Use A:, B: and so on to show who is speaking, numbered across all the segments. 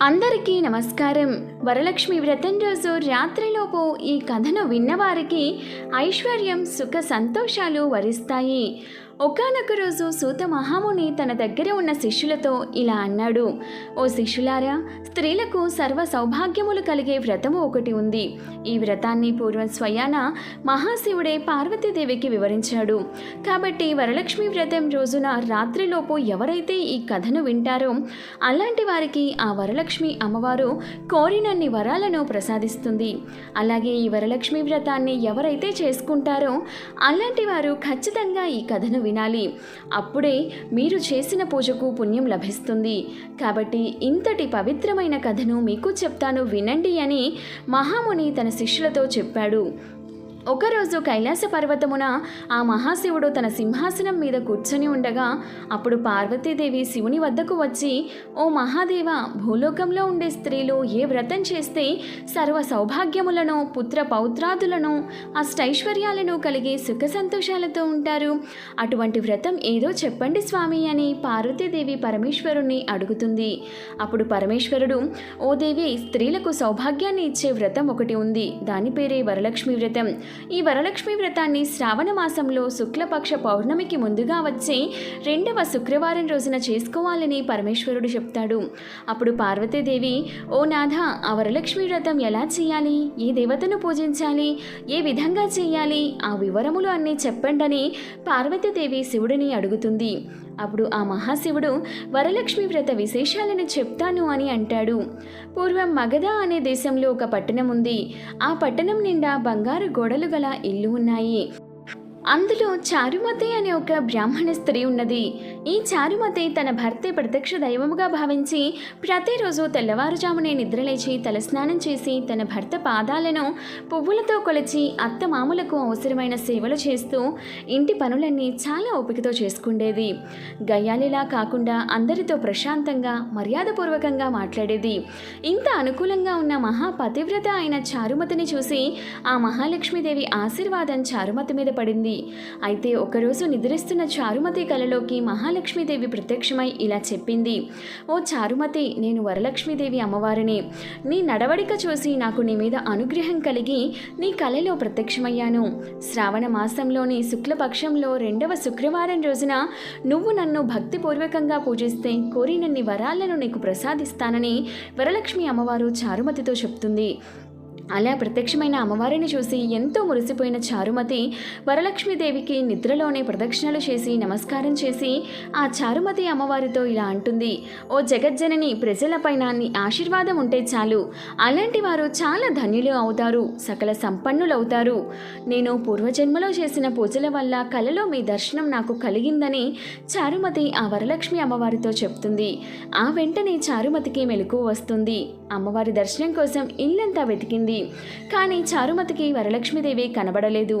A: అందరికీ నమస్కారం. వరలక్ష్మి వ్రతం రోజు రాత్రిలోపు ఈ కథను విన్నవారికి ఐశ్వర్యం సుఖ సంతోషాలు వరిస్తాయి. ఒకానొక రోజు సూత మహాముని తన దగ్గర ఉన్న శిష్యులతో ఇలా అన్నాడు. ఓ శిష్యులారా స్త్రీలకు సర్వ సౌభాగ్యములు కలిగే వ్రతము ఒకటి ఉంది. ఈ వ్రతాన్ని పూర్వం స్వయాన మహాశివుడే పార్వతీదేవికి వివరించాడు. కాబట్టి వరలక్ష్మి వ్రతం రోజున రాత్రిలోపు ఎవరైతే ఈ కథను వింటారో అలాంటి వారికి ఆ వరలక్ష్మి అమ్మవారు కోరిన కోరినన్ని వరాలను ప్రసాదిస్తుంది. అలాగే ఈ వరలక్ష్మి వ్రతాన్ని ఎవరైతే చేసుకుంటారో అలాంటి వారు ఖచ్చితంగా ఈ కథను వినాలి. అప్పుడే మీరు చేసిన పూజకు పుణ్యం లభిస్తుంది. కాబట్టి ఇంతటి పవిత్రమైన కథను మీకు చెప్తాను వినండి అని మహాముని తన శిష్యులతో చెప్పాడు. ఒకరోజు కైలాస పర్వతమున ఆ మహాశివుడు తన సింహాసనం మీద కూర్చొని ఉండగా అప్పుడు పార్వతీదేవి శివుని వద్దకు వచ్చి ఓ మహాదేవ భూలోకంలో ఉండే స్త్రీలు ఏ వ్రతం చేస్తే సర్వ సౌభాగ్యములను పుత్ర పౌత్రాదులను అష్టైశ్వర్యాలను కలిగి సుఖ సంతోషాలతో ఉంటారు? అటువంటి వ్రతం ఏదో చెప్పండి స్వామి అని పార్వతీదేవి పరమేశ్వరుణ్ణి అడుగుతుంది. అప్పుడు పరమేశ్వరుడు ఓ దేవి స్త్రీలకు సౌభాగ్యాన్ని ఇచ్చే వ్రతం ఒకటి ఉంది. దాని పేరే వరలక్ష్మి వ్రతం. ఈ వరలక్ష్మి వ్రతాన్ని శ్రావణ మాసంలో శుక్లపక్ష పౌర్ణమికి ముందుగా వచ్చే రెండవ శుక్రవారం రోజున చేసుకోవాలని పరమేశ్వరుడు చెప్తాడు. అప్పుడు పార్వతీదేవి ఓ నాథ ఆ వరలక్ష్మి వ్రతం ఎలా చేయాలి? ఏ దేవతను పూజించాలి? ఏ విధంగా చేయాలి? ఆ వివరములు అన్నీ చెప్పండని పార్వతీదేవి శివుడిని అడుగుతుంది. అప్పుడు ఆ మహాశివుడు వరలక్ష్మి వ్రత విశేషాలను చెప్తాను అని అంటాడు. పూర్వం మగధ అనే దేశంలో ఒక పట్టణం ఉంది. ఆ పట్టణం నిండా బంగారు గోడలు గల ఇల్లు ఉన్నాయి. అందులో చారుమతి అనే ఒక బ్రాహ్మణ స్త్రీ ఉన్నది. ఈ చారుమతి తన భర్తే ప్రత్యక్ష దైవముగా భావించి ప్రతిరోజు తెల్లవారుజామునే నిద్రలేచి తలస్నానం చేసి తన భర్త పాదాలను పువ్వులతో కొలిచి అత్తమామలకు అవసరమైన సేవలు చేస్తూ ఇంటి పనులన్నీ చాలా ఓపికతో చేసుకుండేది. గయ్యాలిలా కాకుండా అందరితో ప్రశాంతంగా మర్యాదపూర్వకంగా మాట్లాడేది. ఇంత అనుకూలంగా ఉన్న మహాపతివ్రత అయిన చారుమతిని చూసి ఆ మహాలక్ష్మీదేవి ఆశీర్వాదం చారుమతి మీద పడింది. అయితే ఒకరోజు నిద్రిస్తున్న చారుమతి కలలోకి మహా మహాలక్ష్మీదేవి ప్రత్యక్షమై ఇలా చెప్పింది. ఓ చారుమతి నేను వరలక్ష్మీదేవి అమ్మవారిని. నీ నడవడిక చూసి నాకు నీ మీద అనుగ్రహం కలిగి నీ కలలో ప్రత్యక్షమయ్యాను. శ్రావణ మాసంలోని శుక్లపక్షంలో రెండవ శుక్రవారం రోజున నువ్వు నన్ను భక్తిపూర్వకంగా పూజిస్తే కోరినన్ని వరాలను నీకు ప్రసాదిస్తానని వరలక్ష్మి అమ్మవారు చారుమతితో చెప్తుంది. అలా ప్రత్యక్షమైన అమ్మవారిని చూసి ఎంతో మురిసిపోయిన చారుమతి వరలక్ష్మీదేవికి నిద్రలోనే ప్రదక్షిణలు చేసి నమస్కారం చేసి ఆ చారుమతి అమ్మవారితో ఇలా అంటుంది ఓ జగజ్జనని ప్రజలపైన నీ ఆశీర్వాదం ఉంటే చాలు. అలాంటి వారు చాలా ధన్యులు అవుతారు సకల సంపన్నులవుతారు. నేను పూర్వజన్మలో చేసిన పూజల వల్ల కలలో మీ దర్శనం నాకు కలిగిందని చారుమతి ఆ వరలక్ష్మి అమ్మవారితో చెప్తుంది. ఆ వెంటనే చారుమతికి మెలకు వస్తుంది. అమ్మవారి దర్శనం కోసం ఇల్లంతా వెతికింది. కానీ చారుమతికి వరలక్ష్మీదేవి కనబడలేదు.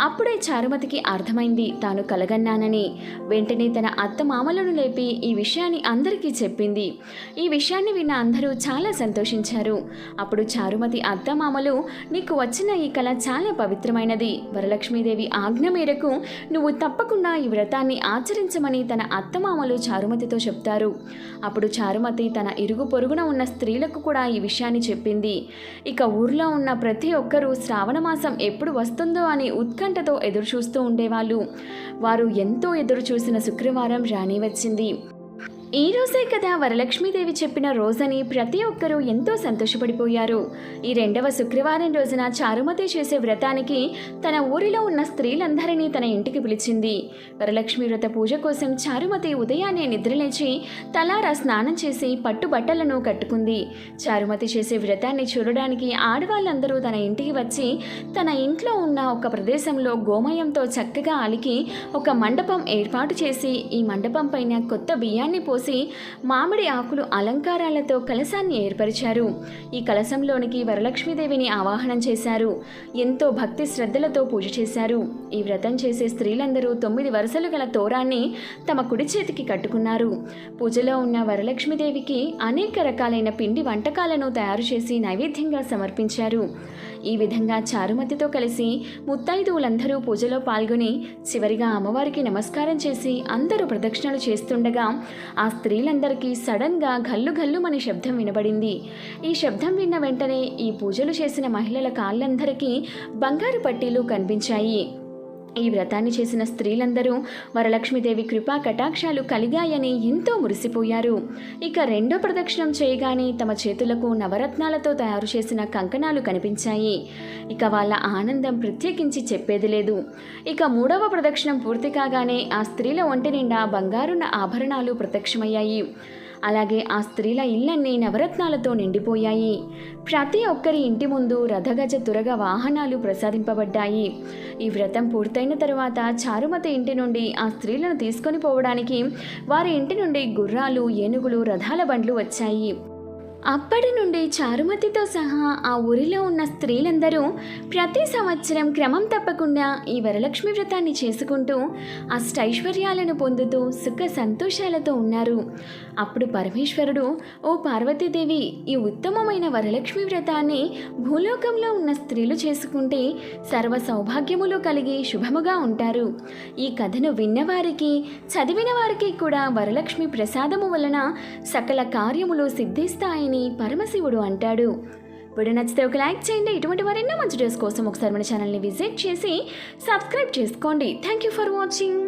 A: అప్పుడే చారుమతికి అర్థమైంది తాను కలగన్నానని. వెంటనే తన అత్త మామలను లేపి ఈ విషయాన్ని అందరికీ చెప్పింది. ఈ విషయాన్ని విన్న అందరూ చాలా సంతోషించారు. అప్పుడు చారుమతి అత్త మామలు నీకు వచ్చిన ఈ కళ చాలా పవిత్రమైనది. వరలక్ష్మీదేవి ఆజ్ఞ మేరకు నువ్వు తప్పకుండా ఈ వ్రతాన్ని ఆచరించమని తన అత్తమామలు చారుమతితో చెప్తారు. అప్పుడు చారుమతి తన ఇరుగు పొరుగున ఉన్న స్త్రీలకు కూడా ఈ విషయాన్ని చెప్పింది. ఇక ఊర్లో ఉన్న ప్రతి ఒక్కరూ శ్రావణ మాసం ఎప్పుడు వస్తుందో అని ఉత్కంఠతో ఎదురుచూస్తూ ఉండేవాళ్ళు. వారు ఎంతో ఎదురుచూసిన శుక్రవారం రాని వచ్చింది. ఈ రోజే కదా వరలక్ష్మీదేవి చెప్పిన రోజని ప్రతి ఒక్కరూ ఎంతో సంతోషపడిపోయారు. ఈ రెండవ శుక్రవారం రోజున చారుమతి చేసే వ్రతానికి తన ఊరిలో ఉన్న స్త్రీలందరినీ తన ఇంటికి పిలిచింది. వరలక్ష్మి వ్రత పూజ కోసం చారుమతి ఉదయాన్నే నిద్రలేచి తలారా స్నానం చేసి పట్టు బట్టలను కట్టుకుంది. చారుమతి చేసే వ్రతాన్ని చూడడానికి ఆడవాళ్ళందరూ తన ఇంటికి వచ్చి తన ఇంట్లో ఉన్న ఒక ప్రదేశంలో గోమయంతో చక్కగా అలికి ఒక మండపం ఏర్పాటు చేసి ఈ మండపం పైన కొత్త బియ్యాన్ని పోసి మామిడి ఆకులు అలంకారాలతో కలశాన్ని ఏర్పరిచారు. ఈ కలశంలోనికి వరలక్ష్మీదేవిని ఆవాహనం చేశారు. ఎంతో భక్తి శ్రద్ధలతో పూజ చేశారు. ఈ వ్రతం చేసే స్త్రీలందరూ తొమ్మిది వరుసలు గల తోరాన్ని తమ కుడి చేతికి కట్టుకున్నారు. పూజలో ఉన్న వరలక్ష్మీదేవికి అనేక రకాలైన పిండి వంటకాలను తయారు చేసి నైవేద్యంగా సమర్పించారు. ఈ విధంగా చారుమతితో కలిసి ముత్తైదువులందరూ పూజలో పాల్గొని చివరిగా అమ్మవారికి నమస్కారం చేసి అందరూ ప్రదక్షిణలు చేస్తుండగా ఆ స్త్రీలందరికీ సడన్గా గల్లు గల్లుమని శబ్దం వినబడింది. ఈ శబ్దం విన్న వెంటనే ఈ పూజలు చేసిన మహిళల కాళ్ళందరికీ బంగారు పట్టీలు కనిపించాయి. ఈ వ్రతాన్ని చేసిన స్త్రీలందరూ వరలక్ష్మీదేవి కృపా కటాక్షాలు కలిగాయని ఎంతో మురిసిపోయారు. ఇక రెండో ప్రదక్షిణం చేయగానే తమ చేతులకు నవరత్నాలతో తయారు చేసిన కంకణాలు కనిపించాయి. ఇక వాళ్ళ ఆనందం ప్రత్యేకించి చెప్పేది లేదు. ఇక మూడవ ప్రదక్షిణం పూర్తి కాగానే ఆ స్త్రీల ఒంటి నిండా బంగారున్న ఆభరణాలు ప్రత్యక్షమయ్యాయి. అలాగే ఆ స్త్రీల ఇళ్ళన్నీ నవరత్నాలతో నిండిపోయాయి. ప్రతి ఒక్కరి ఇంటి ముందు రథగజ తురగ వాహనాలు ప్రసాదింపబడ్డాయి. ఈ వ్రతం పూర్తయిన తరువాత చారుమతి ఇంటి నుండి ఆ స్త్రీలను తీసుకొని పోవడానికి వారి ఇంటి నుండి గుర్రాలు ఏనుగులు రథాల బండ్లు వచ్చాయి. అప్పటి నుండి చారుమతితో సహా ఆ ఊరిలో ఉన్న స్త్రీలందరూ ప్రతి సంవత్సరం క్రమం తప్పకుండా ఈ వరలక్ష్మి వ్రతాన్ని చేసుకుంటూ అష్టైశ్వర్యాలను పొందుతూ సుఖ సంతోషాలతో ఉన్నారు. అప్పుడు పరమేశ్వరుడు ఓ పార్వతీదేవి ఈ ఉత్తమమైన వరలక్ష్మి వ్రతాన్ని భూలోకంలో ఉన్న స్త్రీలు చేసుకుంటే సర్వ సౌభాగ్యములు కలిగి శుభముగా ఉంటారు. ఈ కథను విన్నవారికి చదివిన వారికి కూడా వరలక్ష్మి ప్రసాదము వలన సకల కార్యములు సిద్ధిస్తాయని పరమశివుడు అంటాడు. వీడియో నచ్చితే ఒక లైక్ చేయండి. ఇటువంటి మరెన్నో మంచి డ్రెస్ కోసం ఒకసారి మన ఛానల్ని విజిట్ చేసి సబ్స్క్రైబ్ చేసుకోండి. Thank you for watching.